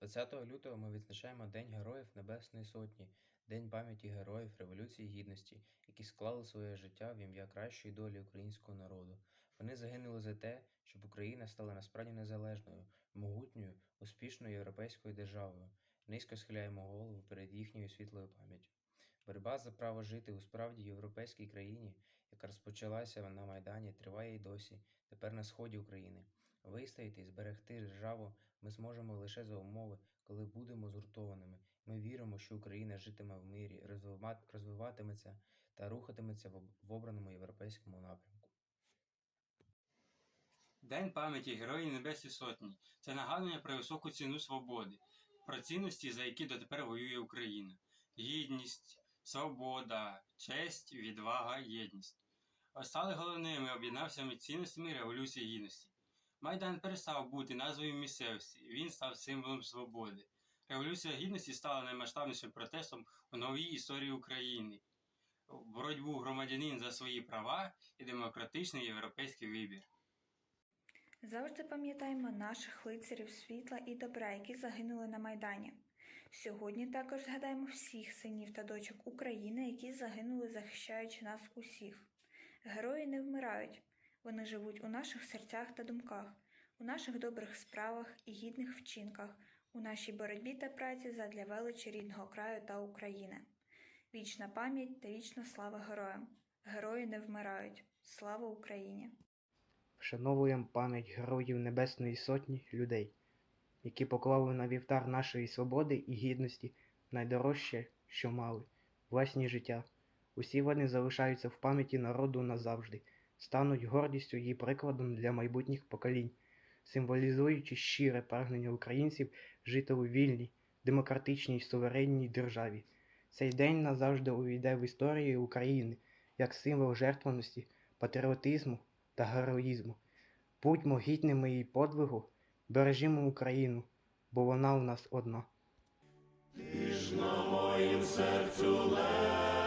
20 лютого ми відзначаємо День Героїв Небесної Сотні, День пам'яті героїв Революції Гідності, які склали своє життя в ім'я кращої долі українського народу. Вони загинули за те, щоб Україна стала насправді незалежною, могутньою, успішною європейською державою. Низько схиляємо голову перед їхньою світлою пам'яттю. Боротьба за право жити у справді європейській країні, яка розпочалася на Майдані, триває й досі, тепер на сході України. Вистояти і зберегти державу ми зможемо лише за умови, коли будемо згуртованими. Ми віримо, що Україна житиме в мирі, розвиватиметься та рухатиметься в обраному європейському напрямку. День пам'яті Героїв Небесної Сотні це нагадування про високу ціну свободи, про цінності, за які дотепер воює Україна. Гідність, свобода, честь, відвага, єдність. Стали головними об'єднавшими цінностями Революції Гідності. Майдан перестав бути назвою місцевості, він став символом свободи. Революція Гідності стала наймасштабнішим протестом у новій історії України. Боротьбу громадянин за свої права і демократичний європейський вибір. Завжди пам'ятаємо наших лицарів світла і добра, які загинули на Майдані. Сьогодні також згадаємо всіх синів та дочок України, які загинули, захищаючи нас усіх. Герої не вмирають, вони живуть у наших серцях та думках, у наших добрих справах і гідних вчинках, у нашій боротьбі та праці задля величі рідного краю та України. Вічна пам'ять та вічна слава героям. Герої не вмирають. Слава Україні! Вшановуємо пам'ять героїв Небесної Сотні людей, які поклали на вівтар нашої свободи і гідності найдорожче, що мали власні життя. Усі вони залишаються в пам'яті народу назавжди, стануть гордістю і прикладом для майбутніх поколінь, символізуючи щире прагнення українців жити у вільній, демократичній суверенній державі. Цей день назавжди увійде в історію України як символ жертваності, патріотизму та героїзму. Будьмо гідними її подвигу, бережімо Україну, бо вона у нас одна. Ти ж на моїм серцю лежав,